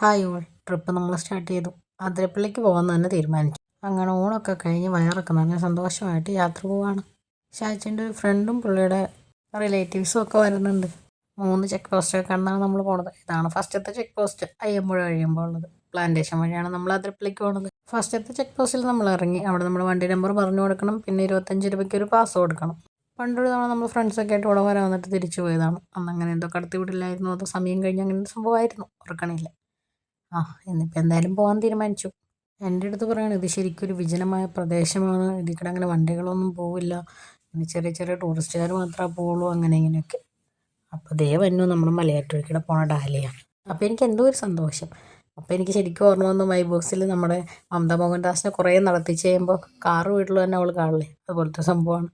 Hi all. Trip നമ്മൾ start ചെയ്തു. അതിരപ്പള്ളിക്ക് പോകാമെന്ന് തന്നെ തീരുമാനിച്ചു. അങ്ങനെ ഓണൊക്കെ കഴിഞ്ഞ് വയറൊക്കെ നല്ല സന്തോഷമായിട്ട് യാത്ര പോവാണ്. ഷാച്ചിന്റെ ഒരു ഫ്രണ്ടും പുള്ളിയുടെ റിലേറ്റീവ്സും ഒക്കെ വരുന്നുണ്ട്. മൂന്ന് ചെക്ക് പോസ്റ്റൊക്കെ കണ്ടാണ് നമ്മൾ പോണത്. ഇതാണ് ഫസ്റ്റത്തെ ചെക്ക് പോസ്റ്റ് അയ്യമ്പുഴ കഴിയുമ്പോൾ ഉള്ളത്. പ്ലാന്റേഷൻ വഴിയാണ് നമ്മൾ അതിരപ്പള്ളിക്ക് പോകുന്നത് ഫസ്റ്റത്തെ ചെക്ക് പോസ്റ്റിൽ നമ്മൾ ഇറങ്ങി. അവിടെ നമ്മൾ വണ്ടി നമ്പർ പറഞ്ഞു കൊടുക്കണം. പിന്നെ ഇരുപത്തഞ്ച് രൂപയ്ക്ക് ഒരു പാസ് കൊടുക്കണം. പണ്ടൊരു തവണ നമ്മൾ ഫ്രണ്ട്സൊക്കെ ആയിട്ട് ഇവിടെ വന്നിട്ട് തിരിച്ചു പോയതാണ്. അന്ന് അങ്ങനെ എന്തോ കടത്തി വിടില്ലായിരുന്നു അതോ സമയം കഴിഞ്ഞ് അങ്ങനെ സംഭവമായിരുന്നു. ഓർക്കണില്ല ആ ഇന്നിപ്പോൾ എന്തായാലും പോകാൻ തീരുമാനിച്ചു. എന്റെ അടുത്ത് പറയാണ് ഇത് ശരിക്കും ഒരു വിജനമായ പ്രദേശമാണ്. ഇതിൽ കൂടെ അങ്ങനെ വണ്ടികളൊന്നും പോവില്ല. പിന്നെ ചെറിയ ചെറിയ ടൂറിസ്റ്റുകാർ മാത്രമേ പോവുള്ളൂ അങ്ങനെ ഇങ്ങനെയൊക്കെ. അപ്പോൾ ദേ വന്നു നമ്മൾ മലയാറ്റൂരിക്കൂടെ പോണ ഡാലിയാണ് അപ്പോൾ എനിക്ക് എന്തോ ഒരു സന്തോഷം. അപ്പോൾ എനിക്ക് ശരിക്കും ഓർമ്മ വന്നു മൈ ബോക്സിൽ നമ്മുടെ മമത മോഹൻദാസിനെ കുറേ നടത്തിച്ച് കഴിയുമ്പോൾ കാറ് വീട്ടിൽ തന്നെ അവൾ കാണില്ലേ അതുപോലത്തെ സംഭവമാണ്.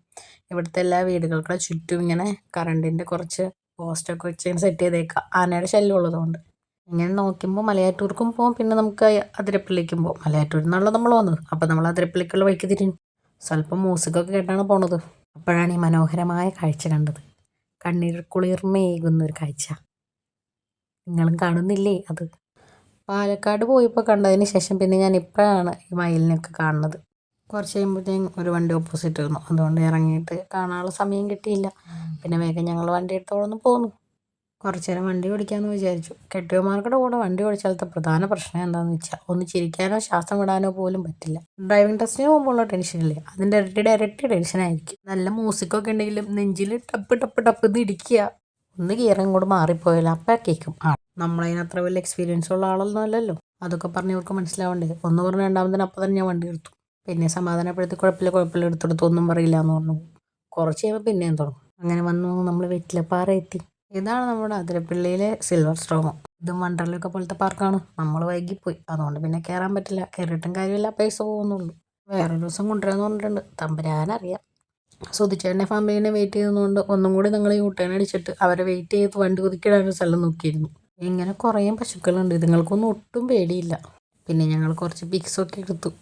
ഇവിടുത്തെ എല്ലാ വീടുകൾക്കുള്ള ചുറ്റും ഇങ്ങനെ കറണ്ടിന്റെ കുറച്ച് പോസ്റ്റൊക്കെ വെച്ച് സെറ്റ് ചെയ്തേക്കാം. ആനയുടെ ശല്യം ഉള്ളതുകൊണ്ട്. ഇങ്ങനെ നോക്കുമ്പോൾ മലയാറ്റൂർക്കും പോകും പിന്നെ നമുക്ക് അതിരപ്പള്ളിക്കും പോകും മലയാറ്റൂർ നിന്നുള്ള നമ്മൾ വന്നത്. അപ്പോൾ നമ്മൾ അതിരപ്പള്ളിക്കുള്ള വഴിക്ക് തിരിഞ്ഞു. സ്വല്പം മ്യൂസിക്കൊക്കെ കേട്ടാണ് പോണത്. അപ്പോഴാണ് ഈ മനോഹരമായ കാഴ്ച കണ്ടത്. കണ്ണീർ കുളിർമയേകുന്ന ഒരു കാഴ്ച. നിങ്ങളും കാണുന്നില്ലേ അത്? പാലക്കാട് പോയപ്പോൾ കണ്ടതിന് ശേഷം പിന്നെ ഞാൻ ഇപ്പോഴാണ് ഈ മയിലിനൊക്കെ കാണുന്നത്. കുറച്ച് കഴിയുമ്പോഴത്തേക്കും ഒരു വണ്ടി ഓപ്പോസിറ്റ് വന്നു. അതുകൊണ്ട് ഇറങ്ങിയിട്ട് കാണാനുള്ള സമയം കിട്ടിയില്ല. പിന്നെ വേഗം ഞങ്ങൾ വണ്ടി എടുത്തോളൊന്ന് പോന്നു. കുറച്ച് നേരം വണ്ടി ഓടിക്കാമെന്ന് വിചാരിച്ചു. കെട്ടിയമാർക്കുടെ കൂടെ വണ്ടി ഓടിച്ചാലത്തെ പ്രധാന പ്രശ്നം എന്താണെന്ന് വെച്ചാൽ ഒന്ന് ചിരിക്കാനോ ശ്വാസം വിടാനോ പോലും പറ്റില്ല. ഡ്രൈവിംഗ് ടെസ്റ്റിന് പോകുമ്പോഴുള്ള ടെൻഷനില്ലേ അതിന്റെ ഇരട്ടിയുടെ ഇരട്ടി ടെൻഷനായിരിക്കും നല്ല മ്യൂസിക്കൊക്കെ ഉണ്ടെങ്കിലും നെഞ്ചിൽ ടപ്പ് ടപ്പ് ടപ്പ് എന്ന് ഇടിക്കുക. ഒന്ന് കീറും കൂടെ മാറിപ്പോയാലും അപ്പം കേൾക്കും ആ നമ്മളതിനത്ര വലിയ എക്സ്പീരിയൻസ് ഉള്ള ആളൊന്നും അല്ലല്ലോ. അതൊക്കെ പറഞ്ഞ് ഇവർക്ക് മനസ്സിലാവണ്ടേ? ഒന്ന് പറഞ്ഞ് രണ്ടാമതിന് അപ്പം തന്നെ ഞാൻ വണ്ടി എടുത്തു. പിന്നെ സമാധാനപ്പെടുത്തി കുഴപ്പമില്ല കുഴപ്പമില്ല എടുത്തെടുത്തു ഒന്നും പറയില്ല എന്ന് പറഞ്ഞു. കുറച്ച് കഴിയുമ്പോൾ പിന്നെയും തുടങ്ങും. അങ്ങനെ വന്നു നമ്മൾ വെറ്റിലപ്പാറ എത്തി. ഇതാണ് നമ്മുടെ അതിരപ്പിള്ളിയിലെ സിൽവർ സ്റ്റോം ഇതും വണ്ടർലൊക്കെ പോലത്തെ പാർക്കാണ് നമ്മൾ വൈകിപ്പോയി. അതുകൊണ്ട് പിന്നെ കയറാൻ പറ്റില്ല. കയറിയിട്ടും കാര്യമില്ല. പൈസ പോകുന്നുള്ളൂ. വേറൊരു ദിവസം കൊണ്ടുവരാമെന്ന് പറഞ്ഞിട്ടുണ്ട്. തമ്പുരാനറിയാം. സുതിച്ചേട്ടന്റെ ഫാമിലിനെ വെയിറ്റ് ചെയ്യുന്നതുകൊണ്ട് ഒന്നും കൂടി ഞങ്ങൾ യൂട്ടേൺ അടിച്ചിട്ട് അവരെ വെയിറ്റ് ചെയ്ത് വണ്ടി ഒതുക്കിയിടാനൊരു സ്ഥലം നോക്കിയിരുന്നു. ഇങ്ങനെ കുറേ പശുക്കളുണ്ട്. ഇതുങ്ങൾക്കൊന്നും ഒട്ടും പേടിയില്ല. പിന്നെ ഞങ്ങൾ കുറച്ച് പിക്സൊക്കെ എടുത്തു.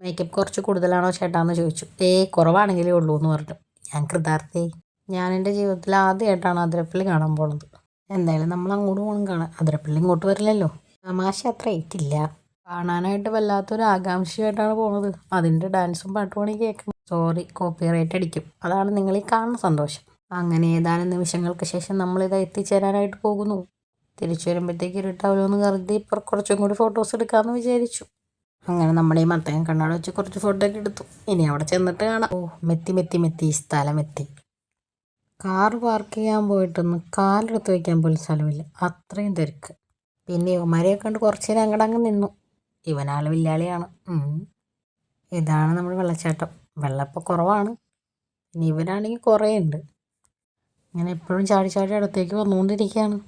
മേക്കപ്പ് കുറച്ച് കൂടുതലാണോ ചേട്ടാന്ന് ചോദിച്ചു. ഏ കുറവാണെങ്കിലേ ഉള്ളൂ എന്ന് പറഞ്ഞു ഞാൻ കൃതാർത്ഥേ ഞാൻ എന്റെ ജീവിതത്തിൽ ആദ്യമായിട്ടാണ് അതിരപ്പള്ളി കാണാൻ പോണത്. എന്തായാലും നമ്മൾ അങ്ങോട്ട് പോകണം കാണാൻ. അതിരപ്പള്ളി ഇങ്ങോട്ട് വരില്ലല്ലോ. തമാശ അത്ര ഏറ്റില്ല. കാണാനായിട്ട് വല്ലാത്തൊരു ആകാംക്ഷയായിട്ടാണ് പോണത്. അതിന്റെ ഡാൻസും പാട്ടുമാണ് കേൾക്കുന്നത് സോറി കോപ്പിറൈറ്റ് അടിക്കും. അതാണ് നിങ്ങൾ ഈ കാണുന്ന സന്തോഷം. അങ്ങനെ ഏതാനും നിമിഷങ്ങൾക്ക് ശേഷം നമ്മളിത് എത്തിച്ചേരാനായിട്ട് പോകുന്നു. തിരിച്ചു വരുമ്പോഴത്തേക്ക് ഇരുട്ടാവുമല്ലോ എന്ന് കരുതി ഇപ്പോൾ കുറച്ചും കൂടി ഫോട്ടോസ് എടുക്കാമെന്ന് വിചാരിച്ചു. അങ്ങനെ നമ്മുടെ ഈ മത്തയം കണ്ണാട് വെച്ച് കുറച്ച് ഫോട്ടോ ഒക്കെ എടുത്തു. ഇനി അവിടെ ചെന്നിട്ട് കാണാം. ഓ മെത്തി മെത്തി മെത്തി സ്ഥലം എത്തി. കാർ പാർക്ക് ചെയ്യാൻ പോയിട്ടൊന്നും കാലെടുത്ത് വയ്ക്കാൻ പോലും സ്ഥലമില്ല. അത്രയും തിരക്ക്. പിന്നെ ഇവന്മാരെയൊക്കെ കണ്ട് കുറച്ച് നേരം അങ്ങോട്ട് അങ്ങ് നിന്നു. ഇവനാൾ വില്ലാളിയാണ്. ഇതാണ് നമ്മുടെ വെള്ളച്ചാട്ടം. വെള്ളം ഇപ്പോൾ കുറവാണ്. പിന്നെ ഇവനാണെങ്കിൽ കുറേ ഉണ്ട്. ഇങ്ങനെ എപ്പോഴും ചാടി ചാടി അടുത്തേക്ക് വന്നുകൊണ്ടിരിക്കുകയാണ്.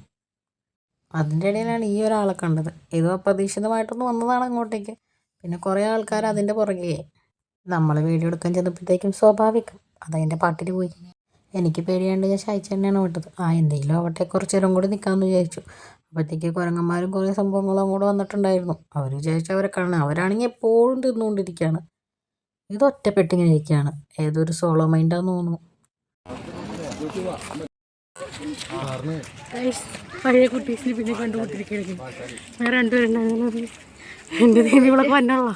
അതിന്റെ ഇടയിലാണ് ഈ ഒരാളെ കണ്ടത്. ഇത് അപ്രതീക്ഷിതമായിട്ടൊന്ന് വന്നതാണ് അങ്ങോട്ടേക്ക്. പിന്നെ കുറേ ആൾക്കാർ അതിന്റെ പുറകെ നമ്മൾ വീഡിയോ എടുക്കാൻ ചെന്നപ്പോഴത്തേക്കും സ്വാഭാവികം. അതതിന്റെ പാട്ടിൽ പോയി. എനിക്ക് പേടിയാണ്ട് ഞാൻ ഷായിച്ചെണ്ണയാണ് വിട്ടത്. ആ എന്തെങ്കിലും ആവട്ടെ കുറച്ച് നേരം കൂടി നിൽക്കാമെന്ന് വിചാരിച്ചു. അപ്പോഴത്തേക്ക് കുരങ്ങന്മാരും കുറേ സംഭവങ്ങളും അങ്ങോട്ട് വന്നിട്ടുണ്ടായിരുന്നു. അവർ വിചാരിച്ചു അവരെ കാണാൻ അവരാണെങ്കിൽ എപ്പോഴും തിന്നുകൊണ്ടിരിക്കുകയാണ് ഇത് ഒറ്റപ്പെട്ടിങ്ങനെ ഇരിക്കുകയാണ് ഏതൊരു സോളോ മൈൻഡാന്ന് തോന്നുന്നു. പിന്നെ കണ്ടുകൊണ്ടിരിക്കുകയായിരിക്കും എന്റെ ദൈവം ഇവളൊക്കെ വന്നുള്ള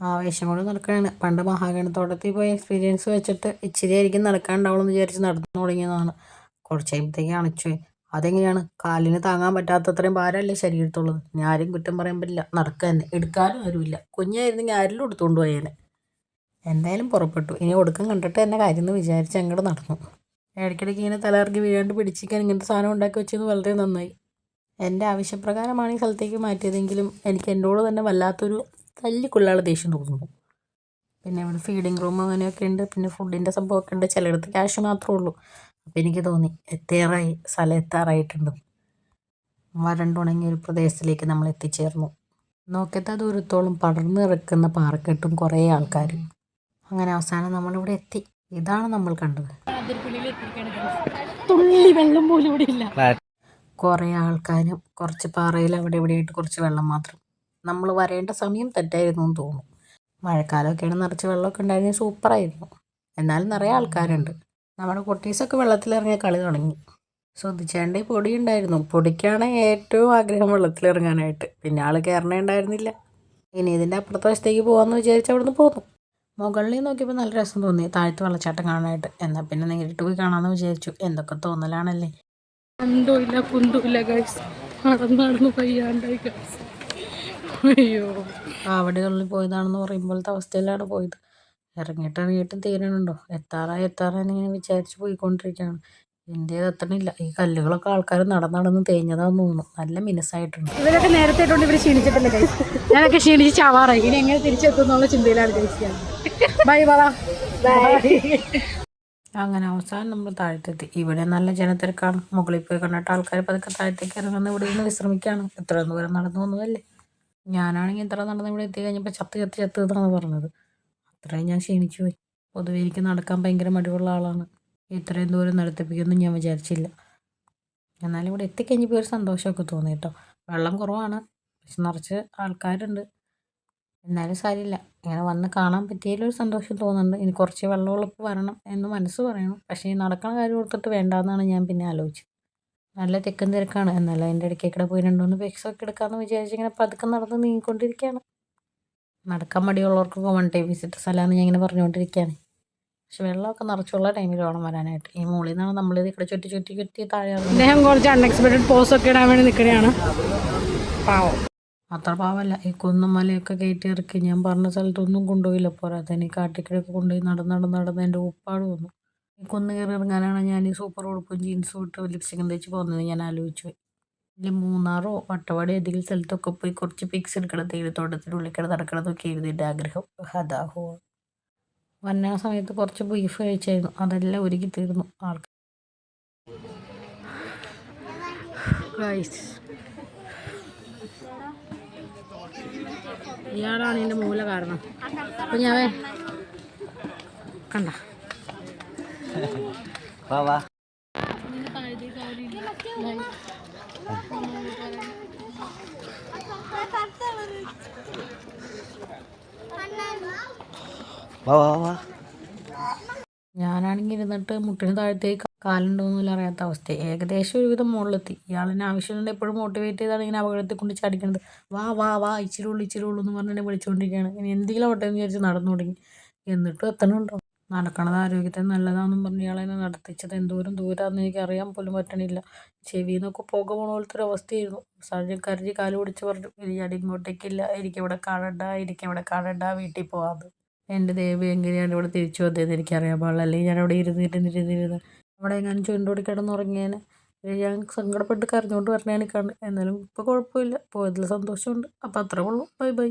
ആവേശം കൊണ്ട് നടക്കുകയാണ് പണ്ട് മഹാഗണത്തോട്ടത്തിൽ പോയ എക്സ്പീരിയൻസ് വെച്ചിട്ട് ഇച്ചിരി ആയിരിക്കും നടക്കാനുണ്ടാവുള്ളൂ എന്ന് വിചാരിച്ച് നടന്നു തുടങ്ങിയതാണ്. കുറച്ച് കഴിയുമ്പോഴത്തേക്ക് അണച്ചു അതെങ്ങനെയാണ്? കാലിന് താങ്ങാൻ പറ്റാത്തത്രയും ഭാരമല്ലേ ശരീരത്തുള്ളത്. ഞാൻ കുറ്റം പറയാൻ പറ്റില്ല. നടക്കുക തന്നെ എടുക്കാനും ആരുമില്ല. കുഞ്ഞായിരുന്നെങ്കിൽ ആരെല്ലാം എടുത്തുകൊണ്ട് പോയേനെ. എന്തായാലും പുറപ്പെട്ടു. ഇനി ഒടുക്കം കണ്ടിട്ട് തന്നെ കാര്യം എന്ന് വിചാരിച്ച് അങ്ങോട്ട് നടന്നു. ഇടയ്ക്കിടയ്ക്ക് ഇങ്ങനെ തലകറങ്ങി വീഴാണ്ട് പിടിച്ചിരിക്കാൻ ഇങ്ങനത്തെ സാധനം ഉണ്ടാക്കി വെച്ചത് വളരെ നന്നായി. എന്റെ ആവശ്യപ്രകാരമാണ് ഈ സ്ഥലത്തേക്ക് മാറ്റിയതെങ്കിലും എനിക്ക് എന്നോട് തന്നെ വല്ലാത്തൊരു തല്ലിക്കൊള്ളാനുള്ള ദേഷ്യം തോന്നുന്നു. പിന്നെ ഇവിടെ ഫീഡിങ് റൂം അങ്ങനെയൊക്കെ ഉണ്ട്. പിന്നെ ഫുഡിന്റെ സംഭവമൊക്കെ ഉണ്ട്. ചിലയിടത്ത് ക്യാഷ് മാത്രമേ ഉള്ളൂ. അപ്പോൾ എനിക്ക് തോന്നി എത്തേറായി സ്ഥലം എത്താറായിട്ടുണ്ട്. വരണ്ടുണങ്ങിയ ഒരു പ്രദേശത്തിലേക്ക് നമ്മൾ എത്തിച്ചേർന്നു. നോക്കത്ത ദൂരത്തോളം പടർന്നു കിടക്കുന്ന പാറക്കെട്ടും കുറേ ആൾക്കാർ അങ്ങനെ അവസാനം നമ്മളിവിടെ എത്തി. ഇതാണ് നമ്മൾ കണ്ടത്. തുള്ളി വെള്ളം പോലും ഇവിടെ ഇല്ല. കുറേ ആൾക്കാരും കുറച്ച് പാറയിൽ അവിടെ ഇവിടെയായിട്ട് കുറച്ച് വെള്ളം മാത്രം. നമ്മൾ വരേണ്ട സമയം തെറ്റായിരുന്നു എന്ന് തോന്നുന്നു. മഴക്കാലമൊക്കെയാണ് നിറച്ച് വെള്ളമൊക്കെ ഉണ്ടായിരുന്നു സൂപ്പറായിരുന്നു. എന്നാലും നിറയെ ആൾക്കാരുണ്ട്. നമ്മുടെ കുട്ടീസൊക്കെ വെള്ളത്തിലിറങ്ങിയ കളി തുടങ്ങി. ശ്രദ്ധിച്ചേണ്ട പൊടി ഉണ്ടായിരുന്നു. പൊടിക്കാണ് ഏറ്റവും ആഗ്രഹം വെള്ളത്തിലിറങ്ങാനായിട്ട്. പിന്നെ ആൾ കയറണേ ഉണ്ടായിരുന്നില്ല. ഇനി ഇതിന്റെ അപ്പുറത്തെ വശത്തേക്ക് പോകാമെന്ന് വിചാരിച്ച് അവിടുന്ന് പോന്നു. മുകളിൽ നോക്കിയപ്പോൾ നല്ല രസം തോന്നി. താഴത്ത് വെള്ളച്ചാട്ടം കാണാനായിട്ട്. എന്നാൽ പിന്നെ നേരിട്ട് പോയി കാണാമെന്ന് വിചാരിച്ചു. എന്തൊക്കെ തോന്നലാണല്ലേ. കണ്ടോ ഇല്ല കുന്തോ ഇല്ല ഗൈസ് നടന്ന് നടന്ന് പയ്യാണ്ടായി ഗൈസ് അയ്യോ. ആവടികളിൽ പോയതാണെന്ന് പറയുമ്പോഴത്തെ അവസ്ഥയിലാണ് പോയത്. ഇറങ്ങിയിട്ട് ഇറങ്ങിയിട്ടും തീരണുണ്ടോ? എത്താറായി എത്താറായി ഇങ്ങനെ വിചാരിച്ച് പോയിക്കൊണ്ടിരിക്കുകയാണ്. ഇന്ത്യയിൽ എത്തണില്ല ഈ കല്ലുകളൊക്കെ ആൾക്കാർ നടന്ന് നടന്ന് തേഞ്ഞതാന്ന് തോന്നുന്നു. നല്ല മിനുസായിട്ടുണ്ട്. ഇവരൊക്കെ നേരത്തെ ഇവർ ക്ഷീണിച്ചിട്ടില്ല ഞാനൊക്കെ ക്ഷീണിച്ച് ചാവാറായി. ഇനി എങ്ങനെ തിരിച്ചെത്തും എന്നുള്ള ചിന്തയിലാണ് ഗൈസ് ബൈ പറ അങ്ങനെ അവസാനം നമ്മൾ താഴത്തെത്തി. ഇവിടെ നല്ല ജനത്തിരക്കാണ്. മുകളിൽ പോയി കണ്ടിട്ട് ആൾക്കാർ പതുക്കെ താഴത്തേക്ക് ഇറങ്ങുന്ന ഇവിടെ നിന്ന് വിശ്രമിക്കുകയാണ്. ഇത്ര ദൂരം നടന്നു വന്നതല്ലേ ഞാനാണെങ്കിൽ ഇത്ര നടന്ന് ഇവിടെ എത്തി കഴിഞ്ഞപ്പോൾ ചത്ത് ചത്ത് ചത്ത് എന്നാണ് പറഞ്ഞത്. അത്രയും ഞാൻ ക്ഷീണിച്ചു പോയി. പൊതുവെ എനിക്ക് നടക്കാൻ ഭയങ്കര മടിവുള്ള ആളാണ്. ഇത്രയും ദൂരം നടത്തിപ്പിക്കുമെന്ന് ഞാൻ വിചാരിച്ചില്ല. എന്നാലും ഇവിടെ എത്തിക്കഴിഞ്ഞപ്പോൾ ഒരു സന്തോഷമൊക്കെ തോന്നി കേട്ടോ. വെള്ളം കുറവാണ്. പക്ഷെ നിറച്ച് ആൾക്കാരുണ്ട്. എന്നാലും സാരിയില്ല ഇങ്ങനെ വന്ന് കാണാൻ പറ്റിയതിലൊരു സന്തോഷം തോന്നുന്നുണ്ട്. ഇനി കുറച്ച് വെള്ളമുള്ളപ്പോൾ വരണം എന്ന് മനസ്സ് പറയണം. പക്ഷേ ഈ നടക്കണ കാര്യം ഓർത്തിട്ട് വേണ്ടാന്നാണ് ഞാൻ പിന്നെ ആലോചിച്ചത്. നല്ല തിക്കും തിരക്കാണ്. എന്നാലും അതിന്റെ ഇടയ്ക്ക് കൂടെ പോയി രണ്ട് മൂന്ന് പിക്സ് ഒക്കെ എടുക്കാമെന്ന് വിചാരിച്ച് ഇങ്ങനെ പതുക്കെ നടന്ന് നീങ്ങിക്കൊണ്ടിരിക്കുകയാണ്. നടക്കാൻ മടിയുള്ളവർക്ക് വൺ ടൈം വിസിറ്റ് സ്ഥലമാണ് ഞാൻ ഇങ്ങനെ പറഞ്ഞുകൊണ്ടിരിക്കുകയാണ്. പക്ഷെ വെള്ളമൊക്കെ നിറച്ചുള്ള ടൈമിൽ വേണം വരാനായിട്ട്. ഈ മുകളിൽ നിന്നാണ് നമ്മളിത് ഇവിടെ ചുറ്റി ചുറ്റി ചുറ്റി താഴെ. അദ്ദേഹം കുറച്ച് അൺഎക്സ്പെക്റ്റഡ് പോസ് ഒക്കെ ഇടാൻ വേണ്ടി നിൽക്കുകയാണ്. പാവം. അത്ര പാവല്ല ഈ കുന്നും മലയൊക്കെ കയറ്റി ഇറക്കി. ഞാൻ പറഞ്ഞ സ്ഥലത്തൊന്നും കൊണ്ടുപോയില്ല. പോരാത്തതിന് ഈ കാട്ടിക്കിടയൊക്കെ കൊണ്ടുപോയി നടന്ന് നടന്ന് നടന്ന് എന്റെ ഉപ്പാട് വന്നു. ഈ കുന്ന് കയറി ഇറങ്ങാനാണ് ഞാൻ ഈ സൂപ്പർ ഉടുപ്പും ജീൻസും ഇട്ട് ലിപ്സ്റ്റിക്കും തേച്ച് പോകുന്നത് ഞാൻ ആലോചിച്ചു ഇല്ല മൂന്നാറോ വട്ടവാടോ ഏതെങ്കിലും സ്ഥലത്തൊക്കെ പോയി കുറച്ച് പിക്സ് എടുക്കണം. തേയിലത്തോട്ടത്തിനുള്ളിൽ കിടന്ന് നടക്കണതൊക്കെ ആയിരുന്നു എന്റെ ആഗ്രഹം. ഹദാഹോ. വന്ന സമയത്ത് കുറച്ച് ബീഫ് കഴിച്ചായിരുന്നു. അതെല്ലാം ഒരുക്കി തീർന്നു. ആൾക്ക് ഗൈസ് ഇയാളാണ് ഇതിന്റെ മൂല കാരണം. അപ്പം ഞാൻ കണ്ട. ഞാനാണെങ്കിൽ ഇരുന്നിട്ട് മുട്ടിന് താഴത്തേക്ക് കാലുണ്ടോന്നില്ല അറിയാത്ത അവസ്ഥ. ഏകദേശം ഒരുവിധം മുകളിലെത്തി. ഇയാളിനെ ആവശ്യമുണ്ട് എപ്പോഴും മോട്ടിവേറ്റ് ചെയ്താണ് ഇങ്ങനെ അപകടത്തിൽ കൊണ്ട് ചാടിക്കണത്. വാ വാ വാ ഇച്ചിരി ഉള്ളു ഇച്ചിരി ഉള്ളു എന്ന് പറഞ്ഞ് വിളിച്ചുകൊണ്ടിരിക്കുകയാണ് ഇനി എന്തെങ്കിലും ആവട്ടെ എന്ന് വിചാരിച്ച് നടന്നു തുടങ്ങി. എന്നിട്ടും എത്തണുണ്ടോ? നടക്കണത് ആരോഗ്യത്തിന് നല്ലതാണെന്നും പറഞ്ഞ് ഇയാളെ എന്നെ നടത്തിച്ചത്. എന്തോരം ദൂരമാണെന്ന് എനിക്ക് അറിയാൻ പോലും പറ്റണില്ല. ചെവിയിൽ നിന്നൊക്കെ പുക പോണ പോലത്തെ ഒരു അവസ്ഥയായിരുന്നു. സാഹചര്യം കരഞ്ഞ് കാൽ പിടിച്ച് പറഞ്ഞു ഞാൻ ഇങ്ങോട്ടേക്കില്ല. എനിക്കിവിടെ കാണണ്ട എനിക്കിവിടെ കാണണ്ട വീട്ടിൽ പോകാമെന്ന് എന്റെ ദൈവം എങ്ങനെയാണ് ഇവിടെ തിരിച്ചു വന്നതെന്ന് എനിക്കറിയാൻ പാടില്ല. അല്ലെങ്കിൽ ഞാൻ അവിടെ ഇരുന്നിരുന്നിരുന്നിരുന്ന് അവിടെ ഞാൻ ചുണ്ടോടി കിടന്നുറങ്ങിയേനെ. ഞാൻ സങ്കടപ്പെട്ട് കരഞ്ഞുകൊണ്ട് പറഞ്ഞാണ് കണ്ട്. എന്നാലും ഇപ്പോൾ കുഴപ്പമില്ല. പോയതിൽ സന്തോഷമുണ്ട്. അപ്പോൾ അത്രേ ഉള്ളൂ. Bye bye.